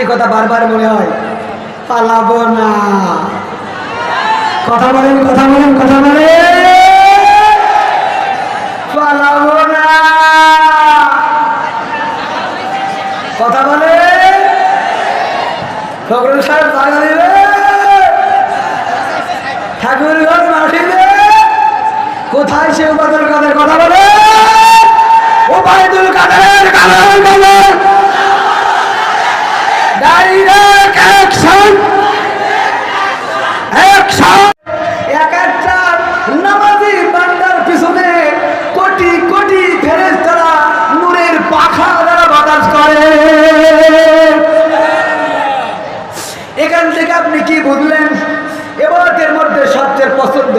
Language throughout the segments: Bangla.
একটি কথা বারবার মনে হয়। পালাবো না। কথা বলেন কথা বলেন কথা বলেন। পালাবো না। কথা বলে সাহেব ঠাকুরগঞ্জ মাটিতে কোথায় সে উপাদের কাদের কথা বলে? উপায়দুল কাদের কাদের কাদের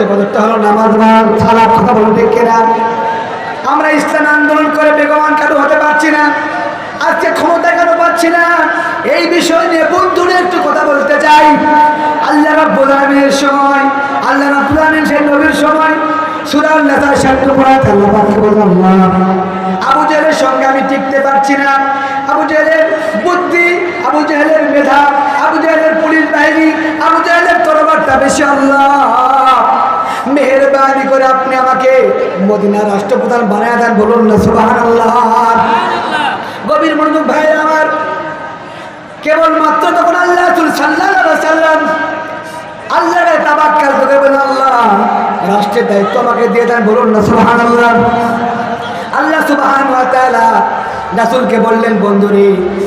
পছন্দের বলতে হলো নামাজ ভাগ ছাড়া কথা বলতে কেনা? আমরা ইসলাম আন্দোলন করে বেগমান কেন হতে পারছি না। আজকে ক্ষমতা কেন পাচ্ছি না। এই বিষয় নিয়ে বন্ধুরে একটু কথা বলতে চাই। আল্লাহ রাব্বুল আলামিনের সময়, আল্লাহ রাব্বুল আলামিন সেই নবীর সময় সূরা নেতা শান্ত পড়াতে আল্লাহ পাককে বললাম আবু জেহেলের সঙ্গে আমি টিকতে পারছি না। আবু জেহেলের বুদ্ধি, আবু জেহেলের মেধা, আবু জেহেলের পুলিশ বাহিনী, আবু জেহেলের তরবারটা বেশি আল্লাহ। মেহরবানি করে আপনি আমাকে মদিনার রাষ্ট্রপ্রধান বানায় দেন বলুন না সুবাহান গভীর মনোযোগ ভাই আমার। কেবলমাত্র তখন আল্লাহ সাল্লাহ সাল্লাম আল্লাহ তাবাক্কাল করে বলেন আল্লাহ রাষ্ট্রের দায়িত্ব আমাকে দিয়ে দেন বলুন না সুবাহান আল্লাহ আল্লাহ সুবাহান ওয়া তাআলা রাসূলকে বললেন, বন্ধুরে,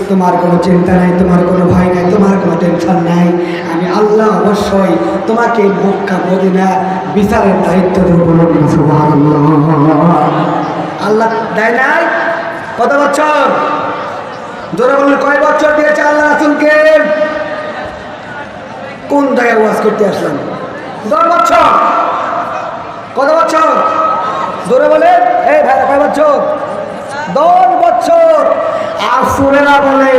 তোমার কোনো চিন্তা নাই, তোমার কোনো ভয় নাই, তোমার কোনো টেনশন নাই। আমি আল্লাহ অবশ্যই তোমাকে মক্কা, মদিনা বিচারের দায়িত্ব দেব আল্লাহ দেয় নাই? কত বছর? জোরে বলুন, কয় বছর দিয়েছে আল্লাহ রাসূলকে? কোন জায়গায় ওয়াজ করতে আসলাম? দশ বছর। কত বছর? জোরে বলে এই ভাই, কয় বছর? দশ বছর। আর সুরেরা বলে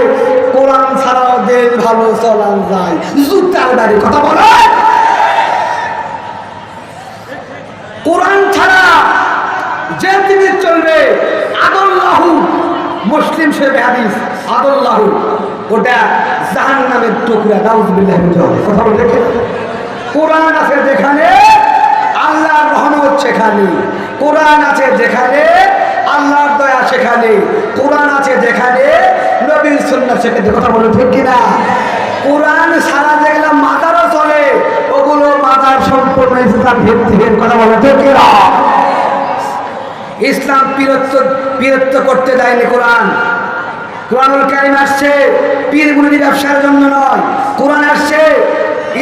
কোরআন ছাড়াও দেশ ভালো চলান যায়। জুতার দাঁড়ি কথা বলে। কোরআন ছাড়া যে জিনিস চলবে, আদল্লাহু মুসলিম হাদিস, আদল্লাহু। ওটা জাহান নামের টুকরা কথা বলে কোরআন আছে যেখানে আল্লাহর রহমত সেখানে। কোরআন আছে যেখানে আল্লাহর সেখানে, কোরআন আছে যেখানে নবীর সুন্নাত সেখানে। কথা বলে ঠিক কিনা? কোরআন সারা যেগুলো মাদারও চলে, ওগুলো মাদার সম্পূর্ণ ইসলাম ভিত্তিকের কথা বলে ঠিক কিনা? ইসলাম বীরত্ব বীরত্ব করতে দেয়নি কোরআন। কোরআনুল কারিম আসছে পীরগুলির ব্যবসার জন্য নয়। কোরআন আসছে,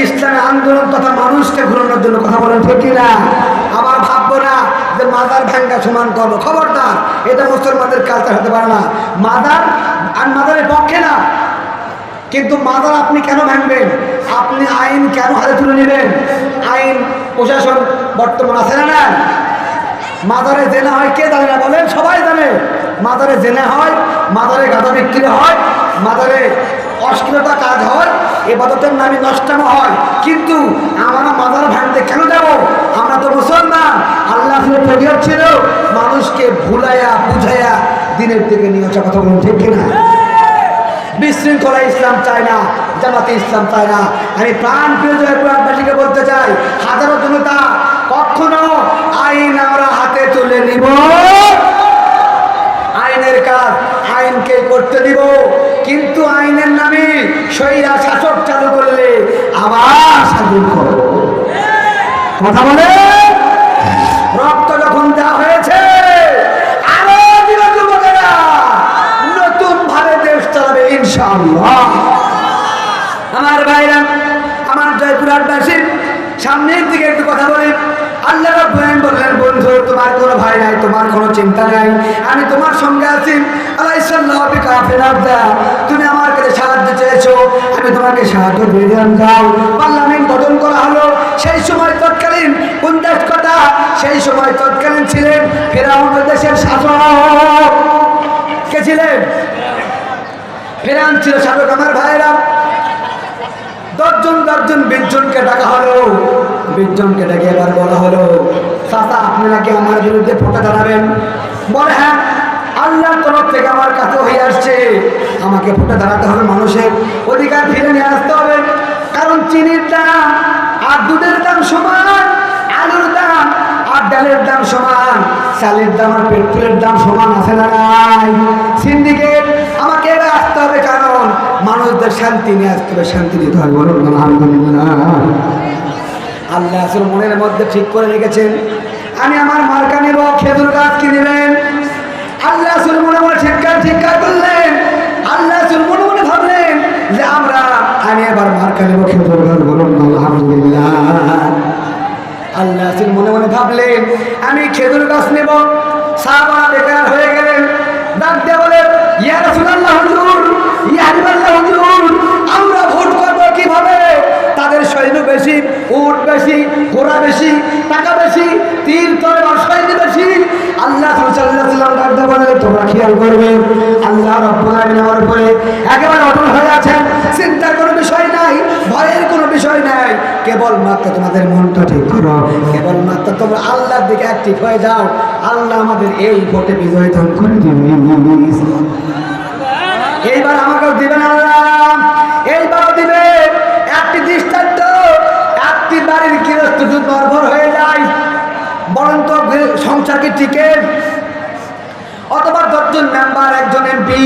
ইসলামী আন্দোলন তথা মানুষকে ঘুরানোর জন্য কথা বলেন ঠিক কিনা? আবার না যে মাদার ভাঙ্গা সমান করব। খবরদার, এটা মুসলমানদের কালচার হতে পারে না। মাদার আর মাদারের পক্ষে না। কিন্তু মাদার আপনি কেন ভাঙবেন? আপনি আইন কেন হাতে তুলে নেবেন? আইন, প্রশাসন বর্তমান আছে না না মাদারে জেনা হয় কে জানে না বলেন? সবাই জানে। মাদারে জেনা হয়, মাদারে গাঁদা বিক্রি হয়, মাদারে অশ্লীলতা কাজ হয় এবাদতের নামে নষ্টানো হয়। কিন্তু আমরা মাদার ভাঙতে কেন যাব আমরা তো মুসলমান আল্লাহ ফরিয়ত ছিল মানুষকে ভুলাইয়া বুঝাইয়া দিনের দিকে নিয়ে আসা কথা বলুন, ঠিক কিনা? বিশৃঙ্খলা ইসলাম না, জামাতে ইসলাম না। আমি প্রাণ বলতে চাই, হাজারো জনতা, কখনো আইন আমরা হাতে তুলে নিব। আইনের কাজ আইনকে করতে দিব, কিন্তু আইনের নামে সৈরা শাসক চালু করলে আবার করব। কথা বলে সামনের দিকে একটু কথা বলি আল্লাহ রাব্বুল বললেন, বন্ধু, তোমার কোনো ভয় নাই, তোমার কোনো চিন্তা নাই। আমি তোমার সঙ্গে আছি। আল্লাহ ইসাল্লাহ তুমি আমার কাছে সাহায্য চেয়েছো, আমি তোমাকে সাহায্য দিয়ে যাও। পার্লামেন্ট গঠন করা হলো। সেই সময় তৎকালীন কোন দেশ কথা সেই সময় তৎকালীন ছিলেন ফেরাউন দেশের শাসক। কে ছিলেন? ফেরাউন ছিল শাসক আমার ভাইরা দশজন দশজন, বিশজনকে ডাকা হলো। বিশ জনকে ডেকে এবার বলা হলো, চাচা, আপনি নাকি আমার বিরুদ্ধে ফটো দাঁড়াবেন? বলে হ্যাঁ আল্লাহর তরফ থেকে আমার কাছে হয়ে আসছে। আমাকে ফুটে দাঁড়াতে হবে মানুষের অধিকার ফিরে নিয়ে আসতে হবে। কারণ চিনির দাম আর দুধের দাম সমান, আলুর দাম আর ডালের দাম সমান, চালের দাম আর পেট্রোলের দাম সমান আছে না নাই? সিন্ডিকেট আমাকে এবার আসতে হবে কারণ মানুষদের শান্তি নিয়ে আসতে শান্তি দিতে হবে বলুন আলহামদুলিল্লাহ। আল্লাহ আসলে মনের মধ্যে ঠিক করে রেখেছেন। আমি আমার মার্কা নেব, খেজুর গাছ কিনবেন আল্লাহ আসলে মনে মনে ঠিকঠাক ঠিকঠাক করলেন। আল্লাহ আসলে মনে মনে ভাবলেন যে আমরা, আমি এবার মার্কা নেব, খেজুর গাছ, বলুন আলহামদুলিল্লাহ। আল্লাহ আসলে মনে মনে ভাবলেন, আমি খেজুর গাছ নেব। সাহাবা বেকার হয়ে গেলেন। ডাক দিয়ে বলেন, ইয়া রাসূলুল্লাহ, হুজুর আমরা ভোট করব কীভাবে? তাদের সৈন্য বেশি উট বেশি, ঘোড়া বেশি, টাকা বেশি, তীর তরবার বেশি। আল্লাহ তোমরা খেয়াল করবে, আল্লাহ রব্বুল আলামিন একেবারে অটল হয়ে আছেন। চিন্তার কোনো বিষয় নাই, ভয়ের কোনো বিষয় নাই। কেবলমাত্র তোমাদের মনটা ঠিক করো, কেবলমাত্র তোমরা আল্লাহর দিকে অ্যাক্টিভ হয়ে যাও। আল্লাহ আমাদের এই ভোটে বিজয় দান করে দিবে এইবার আমাকেও দিবেন আল্লাহ এইবারও দিবে। একটি দৃষ্টান্ত, একটি বাড়ির গৃহস্থ যদি নির্ভর হয়ে যায় বরন্ত তো সংসার কি টিকে? অথবা দশজন মেম্বার একজন এমপি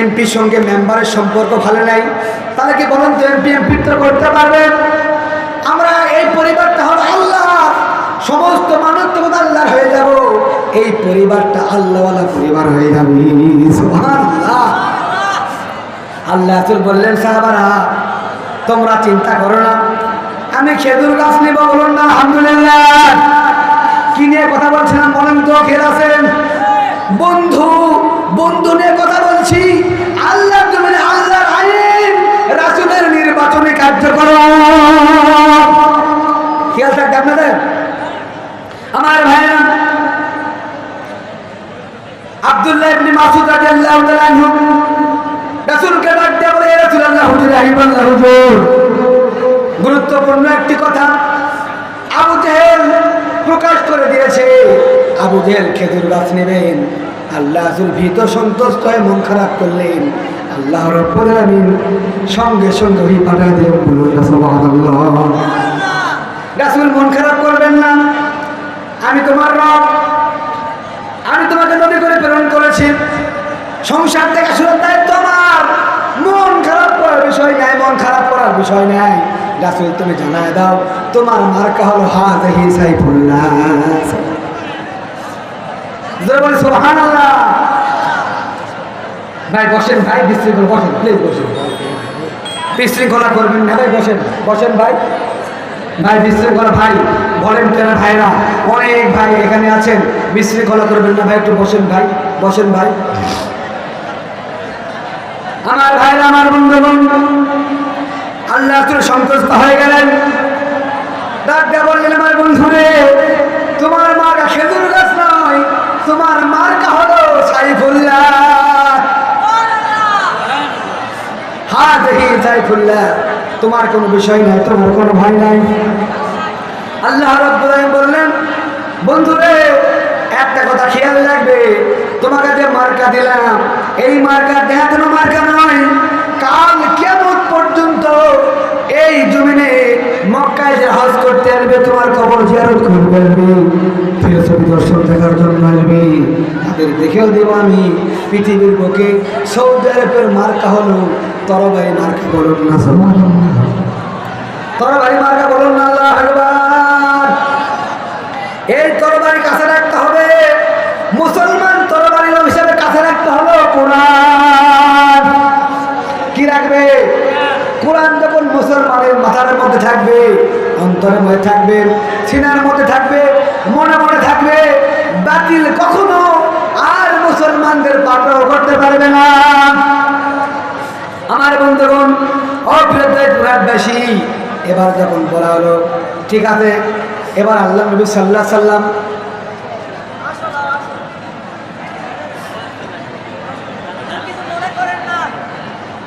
এমপির সঙ্গে মেম্বারের সম্পর্ক ভালো নাই, তাহলে কি বলুন তো এমপি এমপিত্ব করতে পারবেন? আমরা এই পরিবারটা হলো আল্লাহ সমস্ত মানুষ তো আল্লাহর হয়ে যাব। এই পরিবারটা আল্লাহওয়ালা পরিবার হয়ে যাবে। আল্লাহ রাসূল বললেন, সাহাবারা, তোমরা চিন্তা করো না। আমি খেজুর গাছ নিব বলুন না, আলহামদুলিল্লাহ। কি নিয়ে কথা বলছিলাম বলেন তো, খেয়ে আছেন বন্ধু বন্ধু নিয়ে কথা বলছি। আল্লাহ জমিনে আল্লাহর আইন, রাসুলের নির্বাচনী কার্যকর খেয়াল থাকবে আপনাদের? আমার ভাইরা আব্দুল্লাহ ইবনে মাসুদ রাদিয়াল্লাহু তাআলা আনহু রাসূলকে ডাক দিয়ে বলে ইয়া হুজুর। গুরুত্বপূর্ণ একটি কথা। আবু জেহেল প্রকাশ করে দিয়েছে। আবু জেহেল খেজুর গাছ নেবেন। আল্লাহ ভীত সন্তুষ্ট হয়ে মন খারাপ করলেন। আল্লাহ রব্বুল আলামিন সঙ্গে সঙ্গে ওই দিয়ে রাসূল মন খারাপ করবেন না আমি তোমার রব আমি তোমাকে নবী করে প্রেরণ করেছি সংসার থেকে শুরু দায়িত্ব আমার মন খারাপ করার বিষয় নাই মন খারাপ করার বিষয় নাই রাসুল, তুমি জানায় দাও, তোমার মার্কা হলো ভাই, বসেন ভাই বসেন প্লিজ বসেন। বিশৃঙ্খলা করবেন না, ভাই, বসেন বসেন, ভাই। ভাই, বিশৃঙ্খলা, ভাই ভাইরা? অনেক ভাই এখানে আছেন, বিশৃঙ্খলা করবেন না, ভাই, একটু বসেন, ভাই বসেন, ভাই। আমার ভাইরা, আমার বন্ধুগণ আল্লাহ সন্তুষ্ট হয়ে গেলেন। ডাক বললেন, আমার বন্ধুরে, তোমার মার্কা খেজুর গাছ নয়, তোমার মার্কা হলো সাইফুল্লাহ। হ্যাঁ দেখি সাইফুল্লাহ, তোমার কোনো বিষয় নাই, তোমার কোনো ভয় নাই। আল্লাহ রব্বুল আলামিন বললেন, বন্ধুরে, একটা কথা খেয়াল রাখবে, তোমাকে যে মার্কা দিলাম, এই মার্কা দেখা কোনো মার্কা নয় পর্যন্ত এই জমিনে মক্কায় যে হজ করতে আসবে, তোমার কবর জিয়ারত করবে আসবে ফিরসবি দর্শন দেখার জন্য আসবে। তাদের দেখেও দেব আমি, পৃথিবীর বুকে সৌদি আরবের মার্কা হলো তরবারি মার্কা বলুন না। তরবারি মার্কা বলুন না, আল্লাহ এই তরবারি কাছে রাখতে হবে। মুসলমান থাকবে অন্তরের মধ্যে থাকবে, সিনার মধ্যে থাকবে, মনে মনে থাকবে, বাতিল কখনো আর মুসলমানদের পাকড়াও করতে পারবে না। আমার বন্ধুগণ অপ্রিয়তায় এবার যখন বলা হলো, ঠিক আছে, এবার আল্লাহ নবী সাল্লাহ সাল্লাম কিছু মনে করেন না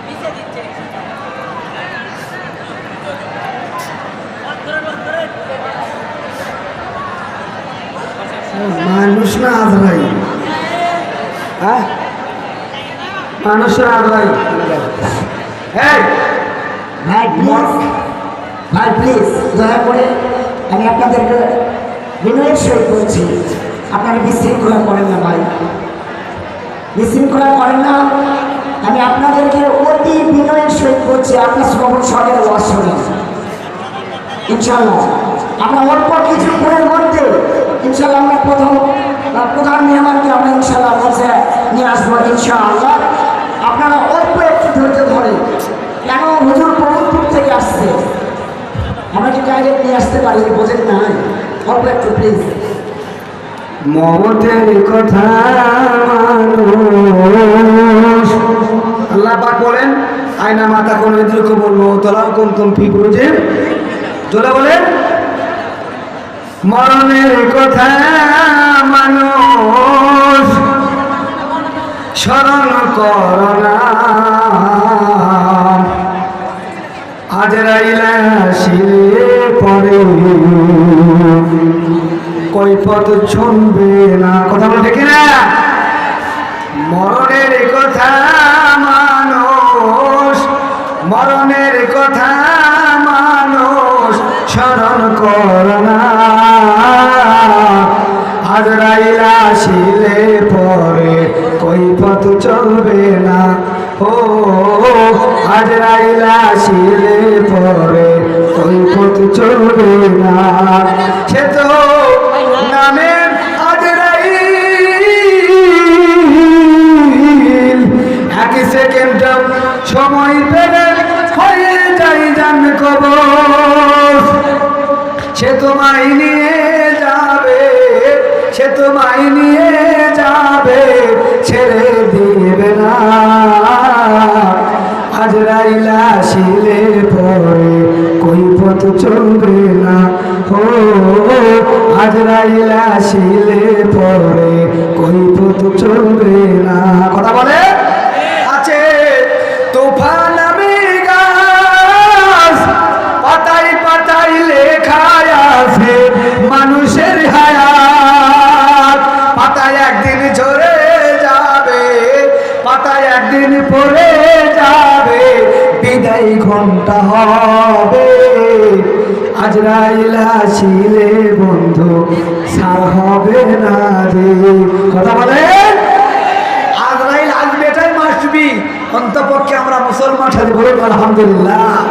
পিছিয়ে দিচ্ছে মানুষ না আজরাই হ্যাঁ? মানুষের আগ্রহী হ্যাঁ ভাই প্লিজ ভাই প্লিজ দয়া করে আমি আপনাদেরকে বিনয়ের সহিত বলছি, আপনারা বিশৃঙ্খলা করেন না ভাই। বিশৃঙ্খলা করেন না, আমি আপনাদেরকে অতি বিনয়ের সহিত বলছি আপনার শ্রবণ সরের ওয়াজ শোনেন। ইনশাল্লাহ আমরা অল্প গুণের মধ্যে ইনশাল্লাহ আমরা প্রথম প্রধান মেহমানকে আমরা ইনশাল্লাহ মঞ্চে নিয়ে আসব ইনশাআল্লাহ। আপনারা অল্প একটু ধৈর্য ধরে, কেন হুজুর প্রভুপুর থেকে আসছে? আমরা কি ডাইরেক্ট নিয়ে আসতে পারি? বোঝেন না অল্প একটু প্লিজ মমতের কথা আল্লাহ পাক বলেন, আয়না মাতা কোন ইদ্রুক বলব তোলাও কোন তুম ফি বুঝে তোলা বলেন। মরণের কথা মানুষ। স্মরণ করোনা আজ রাইলা শিলে পরে। কই পথ শুনবে না। কথা বলে দেখি না মরণের কথা শিলে পরে কই পথ চলবে না। সে তো রাইল এক সেকেন্ড সময় পেলে হয়ে যাই জান সে নিয়ে যাবে, সে রাইলা পরে পথ চলবে না। ও আজ রাইলা শিলে পরে পথ চলবে না। কথা বলে? আছে তুফান আমি গাছ পাতাই পাতাই লেখায় আছে। আসিলে বন্ধু সার হবে না রে। কথা বলেন আজরাইল আসবে, এটাই মাসবি অন্তপক্ষে আমরা মুসলমান সাথে বলুন আলহামদুলিল্লাহ।